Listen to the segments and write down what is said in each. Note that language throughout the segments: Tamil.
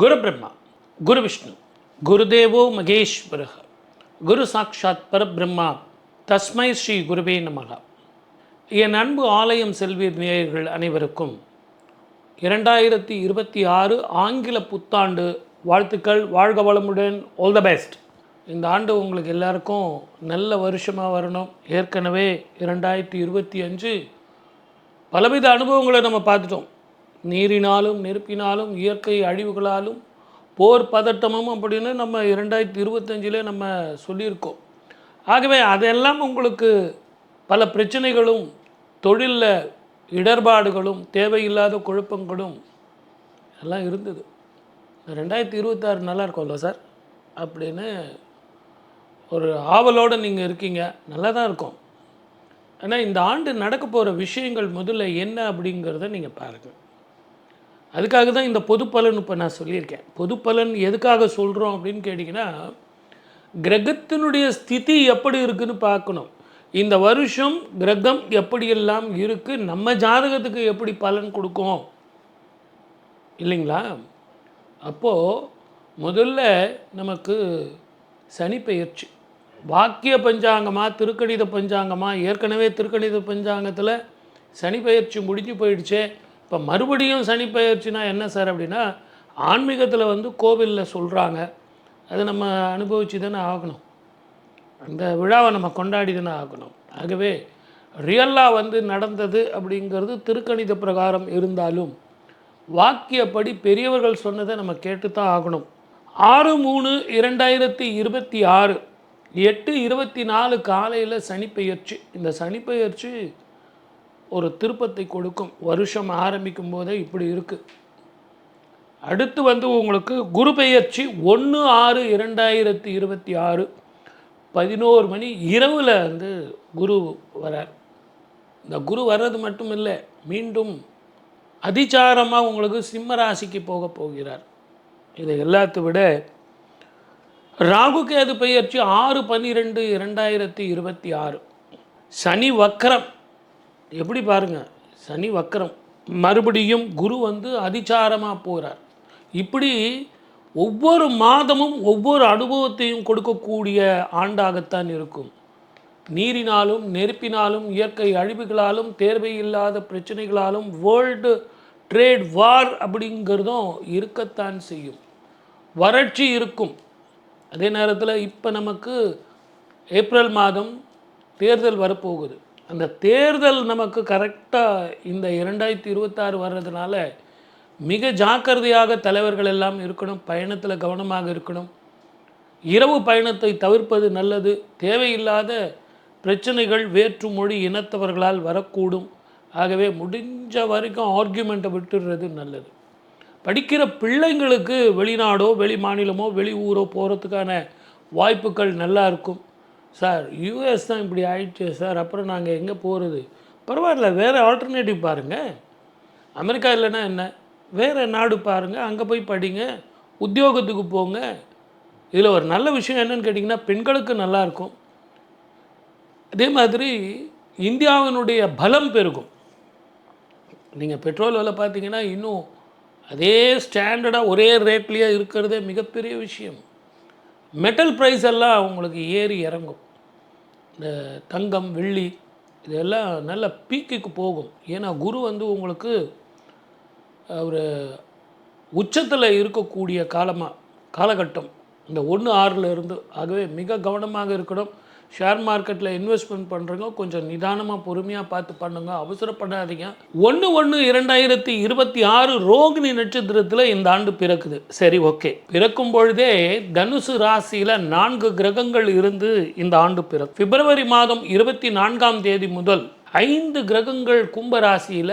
குரு பிரம்மா குரு விஷ்ணு குருதேவோ மகேஸ்வர குரு சாட்சாத் பரபிரம்மா தஸ்மை ஸ்ரீ குருவே நமகா என் அன்பு ஆலயம் செல்வீர் நேயர்கள் அனைவருக்கும் இரண்டாயிரத்தி இருபத்தி ஆறு ஆங்கில புத்தாண்டு வாழ்த்துக்கள் வாழ்க வளமுடன் ஆல் த பெஸ்ட் இந்த ஆண்டு உங்களுக்கு எல்லாருக்கும் நல்ல வருஷமாக வரணும். ஏற்கனவே இரண்டாயிரத்தி இருபத்தி அஞ்சு பலவித அனுபவங்களை நம்ம பார்த்துட்டோம். நீரினாலும் நெருப்பினாலும் இயற்கை அழிவுகளாலும் போர் பதட்டமும் அப்படின்னு நம்ம இரண்டாயிரத்தி இருபத்தஞ்சிலே நம்ம சொல்லியிருக்கோம். ஆகவே அதெல்லாம் உங்களுக்கு பல பிரச்சனைகளும் தொழிலில் இடர்பாடுகளும் தேவையில்லாத குழப்பங்களும் எல்லாம் இருந்தது. ரெண்டாயிரத்தி இருபத்தாறு நல்லா இருக்கும்ல சார்? அப்படின்னு ஒரு ஆவலோடு நீங்கள் இருக்கீங்க. நல்லா தான் இருக்கும். ஆனால் இந்த ஆண்டு நடக்க போகிற விஷயங்கள் முதல்ல என்ன அப்படிங்கிறத நீங்கள் பாருங்கள் அதுக்காக தான் இந்த பொது பலன் இப்போ நான் சொல்லியிருக்கேன். பொது பலன் எதுக்காக சொல்கிறோம் அப்படின்னு கேட்டிங்கன்னா கிரகத்தினுடைய ஸ்திதி எப்படி இருக்குன்னு பார்க்கணும். இந்த வருஷம் கிரகம் எப்படியெல்லாம் இருக்குது நம்ம ஜாதகத்துக்கு எப்படி பலன் கொடுக்கும்? இல்லைங்களா? அப்போது முதல்ல நமக்கு சனி பெயர்ச்சி. வாக்கிய பஞ்சாங்கமாக திருக்கணித பஞ்சாங்கமாக ஏற்கனவே திருக்கணித பஞ்சாங்கத்தில் சனி பெயர்ச்சி முடிஞ்சு போயிடுச்சே. இப்போ மறுபடியும் சனி என்ன சார் அப்படின்னா ஆன்மீகத்தில் வந்து கோவிலில் சொல்கிறாங்க அது நம்ம அனுபவிச்சு தானே ஆகணும். அந்த விழாவை நம்ம கொண்டாடி தானே ஆகணும். ஆகவே ரியலாக வந்து நடந்தது அப்படிங்கிறது திருக்கணித பிரகாரம் இருந்தாலும் வாக்கியப்படி பெரியவர்கள் சொன்னதை நம்ம கேட்டு தான் ஆகணும். ஆறு மூணு இரண்டாயிரத்தி இருபத்தி ஆறு எட்டு இருபத்தி நாலு காலையில் சனிப்பெயர்ச்சி இந்த சனிப்பெயர்ச்சி ஒரு திருப்பத்தை கொடுக்கும். வருஷம் ஆரம்பிக்கும் போதே இப்படி இருக்குது அடுத்து வந்து உங்களுக்கு குரு பெயர்ச்சி ஒன்று ஆறு இரண்டாயிரத்தி இருபத்தி ஆறு பதினோரு மணி இரவில் வந்து குரு வரார். இந்த குரு வர்றது மட்டும் இல்லை மீண்டும் அதிச்சாரமாக உங்களுக்கு சிம்ம ராசிக்கு போக போகிறார். இதை எல்லாத்தை விட ராகு கேது பெயர்ச்சி ஆறு பன்னிரெண்டு இரண்டாயிரத்தி இருபத்தி ஆறு. சனி வக்கரம் எப்படி பாருங்கள் சனி வக்கரம். மறுபடியும் குரு வந்து அதிச்சாரமாக போகிறார் இப்படி ஒவ்வொரு மாதமும் ஒவ்வொரு அனுபவத்தையும் கொடுக்கக்கூடிய ஆண்டாகத்தான் இருக்கும். நீரினாலும் நெருப்பினாலும் இயற்கை அழிவுகளாலும் தேர்வை இல்லாத பிரச்சனைகளாலும் வேர்ல்டு ட்ரேட் வார் அப்படிங்கிறதும் இருக்கத்தான் செய்யும். வறட்சி இருக்கும். அதே நேரத்தில் இப்போ நமக்கு ஏப்ரல் மாதம் தேர்தல் வரப்போகுது. அந்த தேர்தல் நமக்கு கரெக்டாக இந்த இரண்டாயிரத்தி இருபத்தாறு வர்றதுனால மிக ஜாக்கிரதையாக தலைவர்கள் எல்லாம் இருக்கணும் பயணத்தில் கவனமாக இருக்கணும். இரவு பயணத்தை தவிர்ப்பது நல்லது. தேவையில்லாத பிரச்சனைகள் வேற்று மொழி இனத்தவர்களால் வரக்கூடும். ஆகவே முடிஞ்ச வரைக்கும் ஆர்கியூமெண்ட்டை விட்டுடுறது நல்லது. படிக்கிற பிள்ளைங்களுக்கு வெளிநாடோ வெளி மாநிலமோ வெளி ஊரோ போகிறதுக்கான வாய்ப்புகள் நல்லா இருக்கும். சார் யூஎஸ் தான் இப்படி ஆயிடுச்சு சார் அப்புறம் நாங்கள் எங்கே போகிறது பரவாயில்ல வேறு ஆல்டர்னேட்டிவ் பாருங்கள் அமெரிக்கா இல்லைன்னா என்ன? வேறு நாடு பாருங்கள் அங்கே போய் படிங்க உத்தியோகத்துக்கு போங்க. இதில் ஒரு நல்ல விஷயம் என்னன்னு கேட்டிங்கன்னா பெண்களுக்கு நல்லாயிருக்கும் அதே மாதிரி இந்தியாவினுடைய பலம் பெருகும். நீங்கள் பெட்ரோல் விலை பார்த்தீங்கன்னா இன்னும் அதே ஸ்டாண்டர்டாக ஒரே ரேட்லேயே இருக்கிறதே மிகப்பெரிய விஷயம். மெட்டல் ப்ரைஸ் எல்லாம் உங்களுக்கு ஏறி இறங்கும். இந்த தங்கம் வெள்ளி இதெல்லாம் நல்ல பீக்குக்கு போகும். ஏன்னா குரு வந்து உங்களுக்கு ஒரு உச்சத்தில் இருக்கக்கூடிய காலமாக காலகட்டம். இந்த ஒன்று ஆறில் இருந்து ஆகவே மிக கவனமாக இருக்கணும். ஷேர் மார்க்கெட்டில் இன்வெஸ்ட்மெண்ட் பண்ணுறவங்க கொஞ்சம் நிதானமாக பொறுமையாக பார்த்து பண்ணுங்க. அவசரப்படாதீங்க. ஒன்று ஒன்று இரண்டாயிரத்தி இருபத்தி ஆறு ரோகிணி நட்சத்திரத்தில் இந்த ஆண்டு பிறக்குது. சரி ஓகே. பிறக்கும் பொழுதே தனுசு ராசியில் நான்கு கிரகங்கள் இருந்து இந்த ஆண்டு பிறக்கும். பிப்ரவரி மாதம் இருபத்தி நான்காம் தேதி முதல் ஐந்து கிரகங்கள் கும்பராசியில்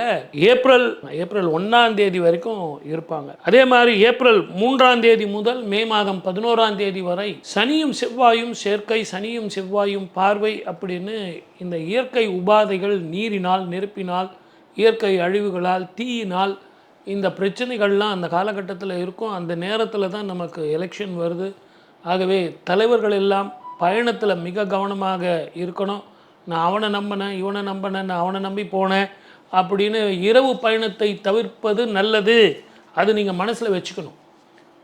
ஏப்ரல் ஏப்ரல் ஒன்றாம் தேதி வரைக்கும் இருப்பாங்க. அதே மாதிரி ஏப்ரல் மூன்றாம் தேதி முதல் மே மாதம் பதினோராம் தேதி வரை சனியும் செவ்வாயும் சேர்க்கை சனியும் செவ்வாயும் பார்வை அப்படின்னு இந்த இயற்கை உபாதைகள் நீரினால் நெருப்பினால் இயற்கை அழிவுகளால் தீயினால் இந்த பிரச்சனைகள்லாம் அந்த காலகட்டத்தில் இருக்கும். அந்த நேரத்தில் தான் நமக்கு எலெக்ஷன் வருது. ஆகவே தலைவர்கள் எல்லாம் பயணத்தில் மிக கவனமாக இருக்கணும். நான் அவனை நம்பினேன் இவனை நம்பினேன் நான் அவனை நம்பி போனேன் அப்படின்னு இரவு பயணத்தை தவிர்ப்பது நல்லது. அது நீங்கள் மனசில் வச்சுக்கணும்.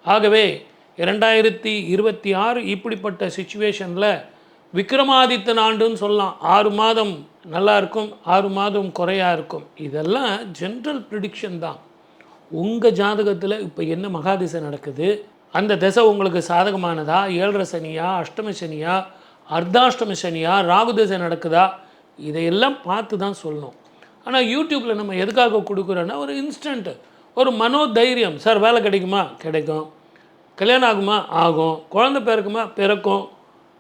ஆகவே இரண்டாயிரத்தி இருபத்தி ஆறு இப்படிப்பட்ட சுச்சுவேஷனில் விக்ரமாதித்தன் ஆண்டுன்னு சொல்லலாம். ஆறு மாதம் நல்லா இருக்கும் ஆறு மாதம் குறையாக இருக்கும். இதெல்லாம் ஜென்ரல் ப்ரிடிக்ஷன் தான். உங்கள் ஜாதகத்தில் இப்போ என்ன மகாதிசை நடக்குது? அந்த திசை உங்களுக்கு சாதகமானதா? ஏழரை சனியா? அஷ்டம சனியா? அர்த்தாஷ்டமி சனியா ராகுதசை நடக்குதா? இதையெல்லாம் பார்த்து தான் சொல்லணும். ஆனால் யூடியூப்பில் நம்ம எதுக்காக கொடுக்குறோன்னா ஒரு இன்ஸ்டண்ட்டு ஒரு மனோதைரியம். சார் வேலை கிடைக்குமா? கிடைக்கும். கல்யாணம் ஆகுமா? ஆகும். குழந்தை பிறக்குமா? பிறக்கும்.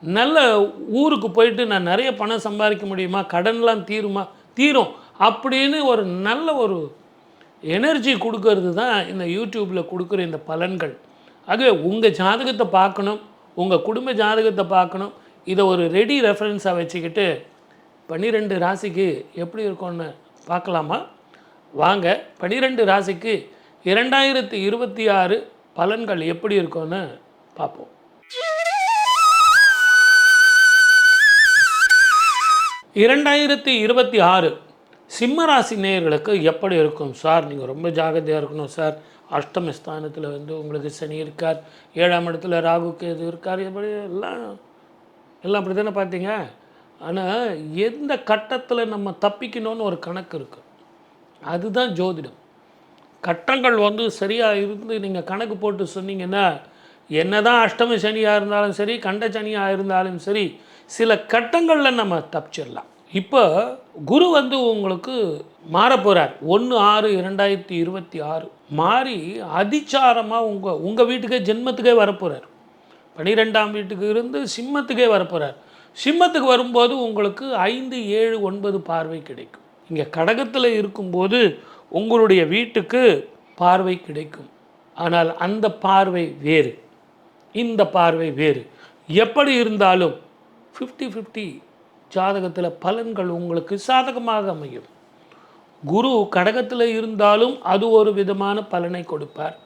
நல்ல ஊருக்கு போயிட்டு நான் நிறைய பணம் சம்பாதிக்க முடியுமா? கடன்லாம் தீருமா? தீரும். அப்படின்னு ஒரு நல்ல ஒரு எனர்ஜி கொடுக்கறது தான் இந்த யூடியூப்பில் கொடுக்குற இந்த பலன்கள். ஆகவே உங்கள் ஜாதகத்தை பார்க்கணும். உங்கள் குடும்ப ஜாதகத்தை பார்க்கணும். இதை ஒரு ரெடி ரெஃபரன்ஸாக வச்சுக்கிட்டு பன்னிரெண்டு ராசிக்கு எப்படி இருக்கும்னு பார்க்கலாமா? வாங்க பன்னிரெண்டு ராசிக்கு இரண்டாயிரத்தி இருபத்தி ஆறு பலன்கள் எப்படி இருக்கும்னு பார்ப்போம். இரண்டாயிரத்தி இருபத்தி ஆறு சிம்மராசி நேயர்களுக்கு எப்படி இருக்கும் சார்? நீங்கள் ரொம்ப ஜாகிரதையாக இருக்கணும் சார். அஷ்டம ஸ்தானத்தில் வந்து உங்களுக்கு சனி இருக்கார் ஏழாம் இடத்துல ராகுக்கு கேது இருக்கார் எப்படி எல்லாம் எல்லாம் அப்படி தானே பார்த்தீங்க? ஆனால் எந்த கட்டத்தில் நம்ம தப்பிக்கணும்னு ஒரு கணக்கு இருக்குது அதுதான் ஜோதிடம். கட்டங்கள் வந்து சரியாக இருந்து நீங்கள் கணக்கு போட்டு சொன்னீங்கன்னா என்னதான் அஷ்டம சனியாக இருந்தாலும் சரி கண்ட சனியாக இருந்தாலும் சரி சில கட்டங்களில் நம்ம தப்பிச்சிடலாம். இப்போ குரு வந்து உங்களுக்கு மாறப் போகிறார் ஒன்று ஆறு இரண்டாயிரத்தி இருபத்தி ஆறு. மாறி அதிச்சாரமாக உங்கள் உங்கள் வீட்டுக்கே ஜென்மத்துக்கே வரப்போகிறார் பனிரெண்டாம் வீட்டுக்கு இருந்து சிம்மத்துக்கே வரப்போகிறார் சிம்மத்துக்கு வரும்போது உங்களுக்கு ஐந்து ஏழு ஒன்பது பார்வை கிடைக்கும். இங்கே கடகத்தில் இருக்கும்போது உங்களுடைய வீட்டுக்கு பார்வை கிடைக்கும். ஆனால் அந்த பார்வை வேறு. இந்த பார்வை வேறு. எப்படி இருந்தாலும் ஃபிஃப்டி ஃபிஃப்டி ஜாதகத்தில் பலன்கள் உங்களுக்கு சாதகமாக அமையும். குரு கடகத்தில் இருந்தாலும் அது ஒரு விதமான பலனை கொடுப்பார்.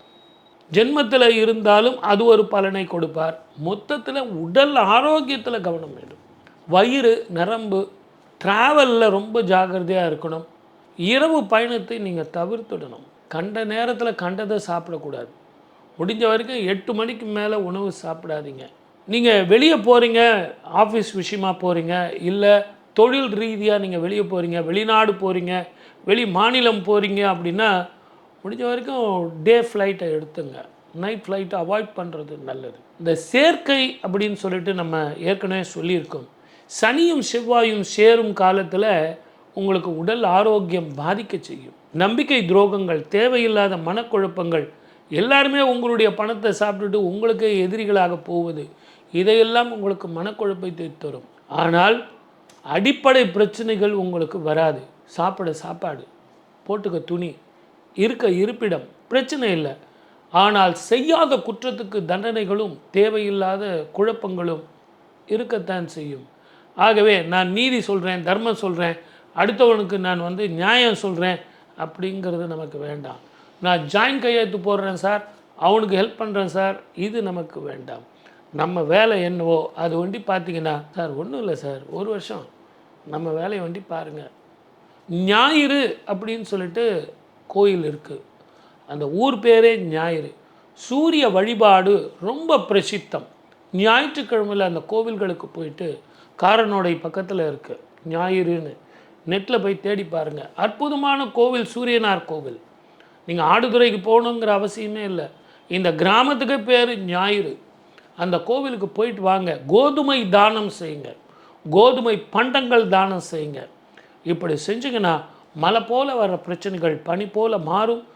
ஜென்மத்தில் இருந்தாலும் அது ஒரு பலனை கொடுப்பார். மொத்தத்தில் உடல் ஆரோக்கியத்தில் கவனம் வேண்டும். வயிறு நரம்பு ட்ராவலில் ரொம்ப ஜாக்கிரதையாக இருக்கணும். இரவு பயணத்தை நீங்கள் தவிர்த்துடணும். கண்ட நேரத்தில் கண்டதை சாப்பிடக்கூடாது. முடிஞ்ச வரைக்கும் எட்டு மணிக்கு மேலே உணவு சாப்பிடாதீங்க. நீங்கள் வெளியே போகிறீங்க ஆஃபீஸ் விஷயமா போகிறீங்க இல்லை தொழில் ரீதியாக நீங்கள் வெளியே போகிறீங்க வெளிநாடு போகிறீங்க வெளி மாநிலம் போகிறீங்க அப்படின்னா முடிஞ்ச வரைக்கும் டே ஃப்ளைட்டை எடுத்துங்க. நைட் ஃப்ளைட்டை அவாய்ட் பண்ணுறது நல்லது. இந்த சேர்க்கை அப்படின்னு சொல்லிட்டு நம்ம ஏற்கனவே சொல்லியிருக்கோம். சனியும் செவ்வாயும் சேரும் காலத்தில் உங்களுக்கு உடல் ஆரோக்கியம் பாதிக்க செய்யும். நம்பிக்கை துரோகங்கள் தேவையில்லாத மனக்குழப்பங்கள் எல்லாருமே உங்களுடைய பணத்தை சாப்பிட்டுட்டு உங்களுக்கு எதிரிகளாக போவது இதையெல்லாம் உங்களுக்கு மனக்குழப்பத்தை தரும் ஆனால் அடிப்படை பிரச்சனைகள் உங்களுக்கு வராது. சாப்பிட சாப்பாடு போட்டுக்க துணி இருக்க இருப்பிடம் பிரச்சனை இல்லை. ஆனால் செய்யாத குற்றத்துக்கு தண்டனைகளும் தேவையில்லாத குழப்பங்களும் இருக்கத்தான் செய்யும். ஆகவே நான் நீதி சொல்கிறேன் தர்மம் சொல்கிறேன் அடுத்தவனுக்கு நான் வந்து நியாயம் சொல்கிறேன் அப்படிங்கிறது நமக்கு வேண்டாம். நான் ஜாயின் கையெழுத்து போடுறேன் சார் அவனுக்கு ஹெல்ப் பண்ணுறேன் சார் இது நமக்கு வேண்டாம். நம்ம வேலை என்னவோ அது வண்டி பார்த்தீங்கன்னா சார் ஒன்றும் இல்லை சார் ஒரு வருஷம். நம்ம வேலையை வண்டி பாருங்கள் ஞாயிறு அப்படின்னு சொல்லிட்டு கோயில் இருக்குது அந்த ஊர் பேரே ஞாயிறு. சூரிய வழிபாடு ரொம்ப பிரசித்தம். ஞாயிற்றுக்கிழமையில் அந்த கோவில்களுக்கு போயிட்டு காரனோடை பக்கத்தில் இருக்குது ஞாயிறுன்னு. நெட்டில் போய் தேடி பாருங்கள் அற்புதமான கோவில் சூரியனார் கோவில். நீங்கள் ஆடுதுறைக்கு போகணுங்கிற அவசியமே இல்லை. இந்த கிராமத்துக்கு பேர் ஞாயிறு. அந்த கோவிலுக்கு போயிட்டு வாங்க. கோதுமை தானம் செய்யுங்க. கோதுமை பண்டங்கள் தானம் செய்யுங்க. இப்படி செஞ்சீங்கன்னா மலை போல வர பிரச்சனைகள் பனி போல மாறும்.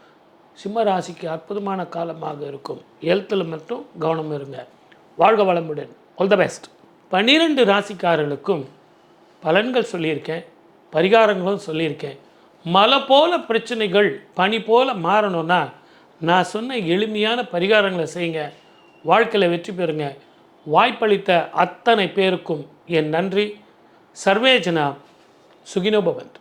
சிம்ம ராசிக்கு அற்புதமான காலமாக இருக்கும். எழுத்தில் மட்டும் கவனம் இருங்க. வாழ்க வளமுடன். ஆல் த பெஸ்ட் பன்னிரெண்டு ராசிக்காரர்களுக்கும் பலன்கள் சொல்லியிருக்கேன். பரிகாரங்களும் சொல்லியிருக்கேன். மலை போல பிரச்சனைகள் பனி போல மாறணும்னா நான் சொன்ன எளிமையான பரிகாரங்களை செய்யுங்க. வாழ்க்கையில் வெற்றி பெறுங்க. வாய்ப்பளித்த அத்தனை பேருக்கும் என் நன்றி. சர்வேஜனா சுகினோபவன்